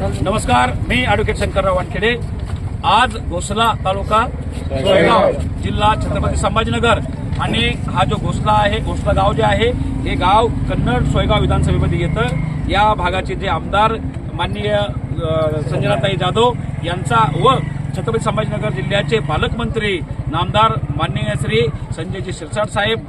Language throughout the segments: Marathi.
नमस्कार मी ॲडव्होकेट शंकरराव वानखेडे. आज घोसला तालुका सोयगाव जिल्हा छत्रपती संभाजीनगर. आणि हा जो घोसला आहे घोसला गाव जे आहे हे गाव कन्नड सोयगाव विधानसभेमध्ये येतं. या भागाचे जे आमदार माननीय संजनाताई जाधव यांचा व छत्रपती संभाजीनगर जिल्ह्याचे पालकमंत्री नामदार माननीय श्री संजयजी शिरसाट साहेब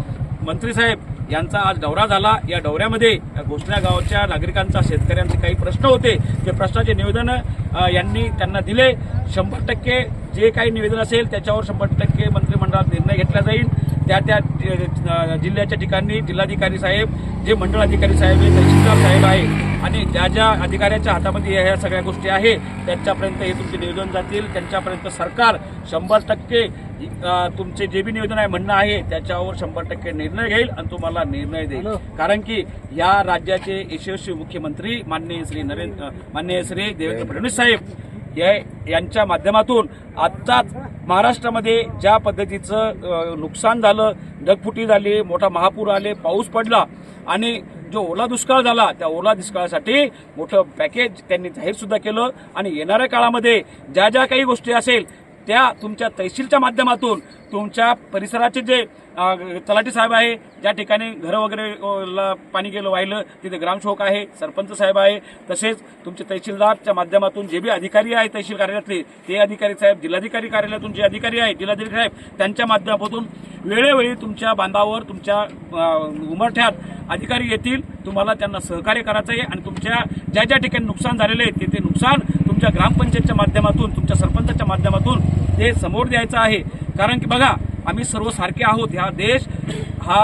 मंत्री साहेब यांचा आज दौरा झाला. या दौऱ्यामध्ये घोषणा गावच्या नागरिकांचा शेतकऱ्यांचे काही प्रश्न होते. ते प्रश्नाचे निवेदन यांनी त्यांना दिले. शंभर टक्के जे काही निवेदन असेल त्याच्यावर शंभर टक्के मंत्रिमंडळात निर्णय घेतला जाईल. त्या त्या जिल्ह्याच्या ठिकाणी जिल्हाधिकारी साहेब जे मंडळ अधिकारी साहेब आहे तहसीलदार साहेब आहे आणि ज्या ज्या अधिकाऱ्याच्या हातामध्ये ह्या सगळ्या गोष्टी आहे त्यांच्यापर्यंत हे तुमचे निवेदन जातील. त्यांच्यापर्यंत सरकार शंभर टक्के तुमचे जे बी निवेदन आहे म्हणणं आहे त्याच्यावर शंभर टक्के निर्णय घेईल आणि तुम्हाला निर्णय देईल. कारण की या राज्याचे यशस्वी मुख्यमंत्री माननीय श्री नरेंद्र माननीय श्री देवेंद्र फडणवीस साहेब या यांच्या माध्यमातून आत्ताच महाराष्ट्रामध्ये ज्या पद्धतीचं नुकसान झालं ढगफुटी झाली मोठा महापूर आले पाऊस पडला आणि जो ओला दुष्काळ झाला त्या ओला दुष्काळासाठी मोठं पॅकेज त्यांनी जाहीर सुद्धा केलं आणि येणाऱ्या काळामध्ये ज्या ज्या काही गोष्टी असेल त्या तुमच्या तहसीलच्या माध्यमातून तुमच्या परिसराचे जे तलाठी साहेब आहे ज्या ठिकाणी घरं वगैरे ला पाणी गेलं वाहिलं तिथे ग्रामसेवक आहे सरपंच साहेब आहे तसेच तुमचे तहसीलदारच्या माध्यमातून जे बी अधिकारी आहे तहसील कार्यालयातले ते अधिकारी साहेब जिल्हाधिकारी कार्यालयातून जे अधिकारी आहे जिल्हाधिकारी साहेब त्यांच्या माध्यमातून वेळोवेळी तुमच्या बांधावर तुमच्या उमरठ्यात अधिकारी येतील तुम्हाला त्यांना सहकार्य करायचं आहे आणि तुमच्या ज्या ज्या ठिकाणी नुकसान झालेले आहे ते ते नुकसान तुमच्या ग्रामपंचायतच्या माध्यमातून तुमच्या सरपंचाच्या माध्यमातून ते समोर द्यायचं आहे. कारण की बघा आम्ही सर्व सारखे आहोत. हा देश हा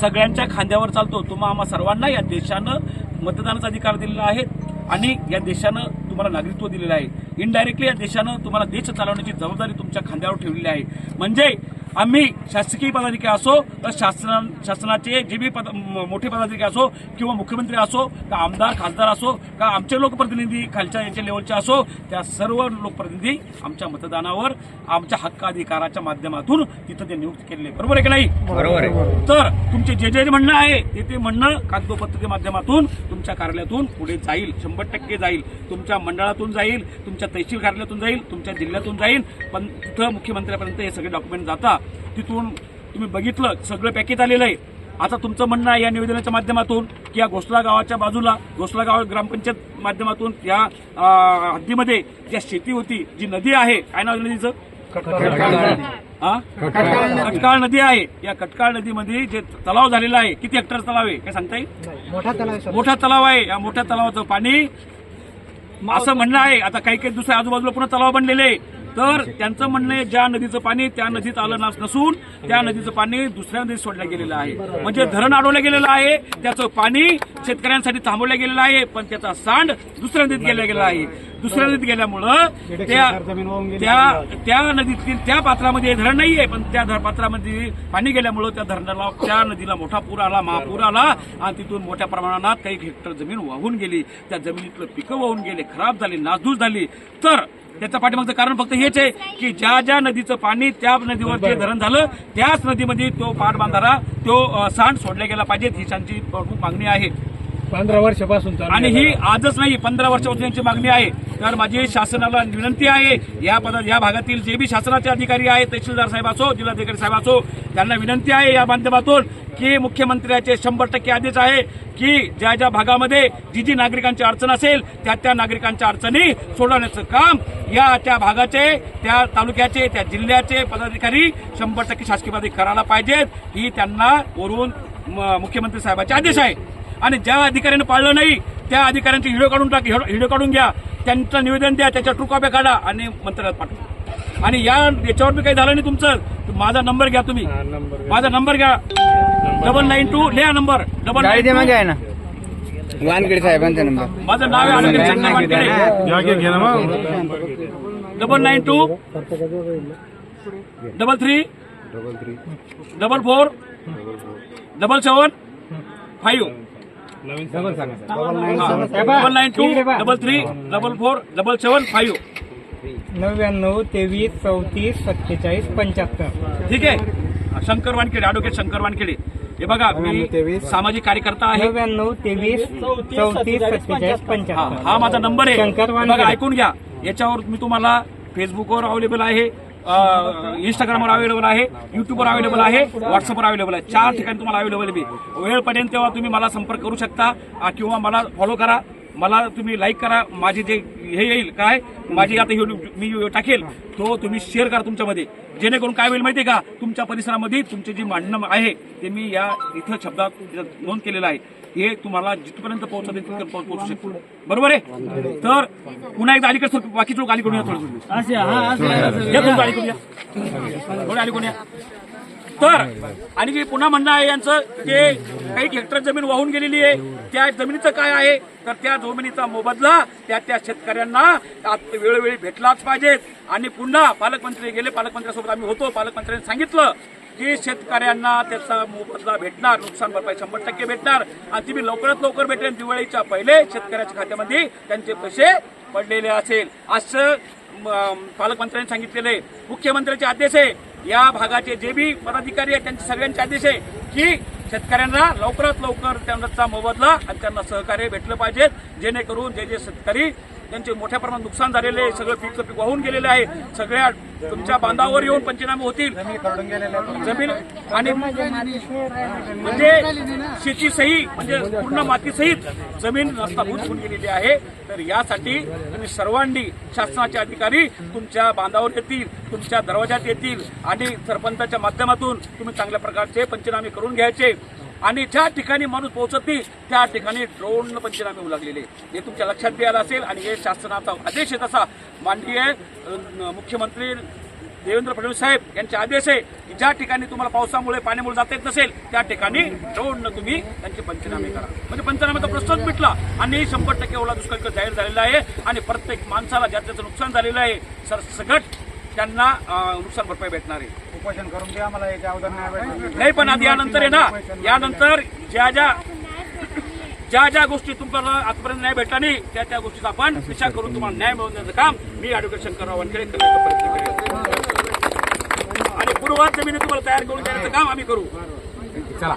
सगळ्यांच्या खांद्यावर चालतो. तुम्हा आम्हा सर्वांना या देशानं मतदानाचा अधिकार दिलेला आहे आणि या देशानं तुम्हाला नागरिकत्व दिलेलं आहे. इनडायरेक्टली या देशानं तुम्हाला देश चालवण्याची जबाबदारी तुमच्या खांद्यावर ठेवलेली आहे. म्हणजे आम्ही शासकीय पदाधिकारी असो तर शासना शासनाचे जे बी पद मोठे पदाधिकारी असो किंवा मुख्यमंत्री असो का आमदार खासदार असो का आमचे लोकप्रतिनिधी खालच्या याच्या लेवलचे असो त्या सर्व लोकप्रतिनिधी आमच्या मतदानावर आमच्या हक्क अधिकाराच्या माध्यमातून तिथं ते नियुक्त केलेले. बरोबर आहे की नाही? बरोबर आहे. तर तुमचे जे जे म्हणणं आहे ते ते म्हणणं कागदोपत्रेच्या माध्यमातून तुमच्या कार्यालयातून पुढे जाईल. शंभर टक्के जाईल. तुमच्या मंडळातून जाईल तुमच्या तहसील कार्यालयातून जाईल तुमच्या जिल्ह्यातून जाईल. पण तिथं मुख्यमंत्र्यापर्यंत हे सगळे डॉक्युमेंट जाता तिथून तुम्ही बघितलं सगळं पॅकेज आलेलं आहे. आता तुमचं म्हणणं आहे या निवेदनाच्या माध्यमातून की या घोसला गावाच्या बाजूला घोसला गाव ग्रामपंचायत माध्यमातून या हद्दीमध्ये ज्या शेती होती जी नदी आहे काय नाव नदीचं? हा? कटकाळ नदी. आहे. या कटकाळ नदीमध्ये जे तलाव झालेला आहे किती हेक्टर तलाव आहे? काय सांगता येईल मोठा तलाव आहे सर. मोठा तलाव आहे. या मोठ्या तलावाचं पाणी असं म्हणणं आहे. आता काही काही दुसऱ्या आजूबाजूला पुन्हा तलाव बनलेले आहे. तर त्यांचं म्हणणं आहे ज्या नदीचं पाणी त्या नदीत आलं नस- नसून त्या नदीचं पाणी दुसऱ्या नदीत सोडलं गेलेलं आहे. म्हणजे धरण अडवलं गेलेलं आहे त्याचं पाणी शेतकऱ्यांसाठी थांबवलं गेलेलं आहे पण त्याचा सांड दुसऱ्या नदीत गेला गेला आहे. दुसऱ्या नदीत गेल्यामुळं त्या नदीतील त्या पात्रामध्ये धरण नाहीये पण त्या पात्रामध्ये पाणी गेल्यामुळं त्या धरणाला त्या नदीला मोठा पूर आला महापूर आला आणि तिथून मोठ्या प्रमाणात काही हेक्टर जमीन वाहून गेली. त्या जमिनीतलं पिकं वाहून गेले खराब झाली नासधूस झाली. तर त्याच्या पाठीमागचं कारण फक्त हेच आहे की ज्या ज्या नदीचं पाणी त्या नदीवर जे धरण झालं त्याच नदीमध्ये तो पाटबांधारा तो अ, सांड सोडला गेला पाहिजे ही त्यांची प्रमुख मागणी आहे. पंधरा वर्षापासून आणि ही आजच नाही पंधरा वर्षापासून यांची मागणी आहे. तर माझी शासनाला विनंती आहे. या पदा या भागातील जे बी शासनाचे अधिकारी आहेत तहसीलदार साहेब असो जिल्हाधिकारी साहेब असो त्यांना विनंती आहे या माध्यमातून की मुख्यमंत्र्याचे शंभर टक्के आदेश आहे की ज्या ज्या भागामध्ये जी जी नागरिकांची अडचण असेल त्या त्या नागरिकांच्या अडचणी सोडवण्याचं काम या त्या भागाचे त्या तालुक्याचे त्या जिल्ह्याचे पदाधिकारी शंभर टक्के शासकीय करायला पाहिजेत. ही त्यांना वरून म- मुख्यमंत्री साहेबाचे आदेश आहे. आणि ज्या अधिकाऱ्याने पाळलं नाही त्या अधिकाऱ्यांचे व्हिडिओ काढून टाक व्हिडिओ काढून घ्या. त्यांचं निवेदन द्या त्याच्या ट्रू कॉप्या काढा आणि मंत्रालयात पाठवा. आणि या याच्यावर बी काही झालं नाही तुमचं. माझा नंबर घ्या तुम्ही. माझा नंबर घ्या. डबल नाईन टू लिहा नंबर. डबल नाईन ना. वानखेडे साहेबांचा नंबर. माझं नाव आहे. Double nine two. Double three. Double four. Double seven. Five. Double nine two double three double four double seven five नव्याण्णव तेवीस चौतीस सत्तेचाळीस पंच्याहत्तर. ठीक आहे. शंकर वानखेडे ॲडव्होकेट शंकर वानखेडे. हे बघा मी सामाजिक कार्यकर्ता आहे. नव्याण्णव तेवीस चौतीस सत्तेचाळीस हा पंच्याहत्तर. हा माझा नंबर आहे. शंकर वानखेडे. बघा ऐकून घ्या. याच्यावर मी तुम्हाला फेसबुकवर अवेलेबल आहे. इंस्टाग्रामवर अवेलेबल आहे युट्यूबवर अवेलेबल आहे व्हॉट्सअपवर अवेलेबल आहे. चार ठिकाणी तुम्हाला अवेलेबल आहे. वेळ पडेल तेव्हा तुम्ही मला संपर्क करू शकता किंवा मला फॉलो करा. मला तुम्ही लाईक करा. माझे जे हे येईल काय? माझी आता हे मी टाकेल. तो तुम्ही शेअर करा तुमच्यामध्ये. जेणेकरून काय होईल माहितीये का? तुमच्या परिसरामध्ये तुमचे जे मांडणं आहे ते मी या इथं शब्दात नोंद केलेलं आहे. हे तुम्हाला जिथपर्यंत पोहोचत तिथपर्यंत पोहोच- शकतो. बरोबर आहे? तर पुन्हा एकदा अलीकडे बाकी लोक अलीकडून या थोडं. या थोडं अलीकडून या. थोडं अलीकडून या. तर आणि जे पुन्हा म्हणणं आहे यांचं की काही हेक्टर जमीन वाहून गेलेली आहे. त्या जमिनीचं काय आहे? तर त्या जमिनीचा मोबदला त्या त्या शेतकऱ्यांना वेळोवेळी भेटलाच पाहिजे. आणि पुन्हा पालकमंत्री गेले पालकमंत्र्यांसोबत आम्ही होतो. पालकमंत्र्यांनी सांगितलं की शेतकऱ्यांना त्याचा मोबदला भेटणार नुकसान भरपाई शंभर टक्के भेटणार. आणि ती लवकरात लवकर भेटेल. दिवाळीच्या पहिले शेतकऱ्याच्या खात्यामध्ये त्यांचे पैसे पडलेले असेल. असं पालकमंत्र्यांनी सांगितलेले आहे. मुख्यमंत्र्यांचे आदेश आहे. या भागाचे जे बी पदाधिकारी आहेत त्यांचे सगळ्यांचे आदेश आहे की शेतकऱ्यांना लवकरात लवकर त्यांचा मोबदला आणि त्यांना सहकार्य भेटलं पाहिजेत जेणेकरून जे जे शेतकरी त्यांचे मोठ्या प्रमाणात नुकसान झालेले आहे. सगळं पीकचं पीक वाहून गेलेलं आहे. सगळ्या तुमच्या बांधावर येऊन पंचनामे होतील. जमीन आणि म्हणजे शेती सही म्हणजे पूर्ण मातीसहित जमीन नष्टाभूत होऊन गेलेली आहे. तर यासाठी तुम्ही सर्वांनी शासनाचे अधिकारी तुमच्या बांधावर येतील तुमच्या दरवाजात येतील आणि सरपंचाच्या माध्यमातून तुम्ही चांगल्या प्रकारचे पंचनामे करून घ्यायचे. आणि ज्या ठिकाणी माणूस पोहोचत नाही त्या ठिकाणी ड्रोन पंचनामे होऊ लागलेले. हे तुमच्या लक्षात द्यायला असेल आणि हे शासनाचा आदेश आहे तसा. माननीय मुख्यमंत्री देवेंद्र फडणवीस साहेब यांचे आदेश आहे की ज्या ठिकाणी तुम्हाला पावसामुळे पाण्यामुळे जाता येत नसेल त्या ठिकाणी ड्रोननं तुम्ही त्यांचे पंचनामे करा. म्हणजे पंचनाम्याचा प्रश्नच मिटला आणि शंभर टक्के ओला दुष्काळ जाहीर झालेला आहे आणि प्रत्येक माणसाला ज्या त्याचं नुकसान झालेलं आहे सर सगट त्यांना नुकसान भरपाई भेटणार आहे. उपोषण करून द्या मला याच्या अगोदर नाही. नाही पण आता यानंतर आहे ना यानंतर ज्या ज्या ज्या ज्या गोष्टी तुम्हाला आजपर्यंत न्याय भेटला नाही त्या त्या गोष्टीचा आपण विचार करून तुम्हाला न्याय मिळवून देण्याचं काम मी ऍडव्होकेट शंकरराव वानखेडे करण्याचा प्रयत्न करेन आणि पूर्वात जमिनी तुम्हाला तयार करून देण्याचं काम आम्ही करू. चला.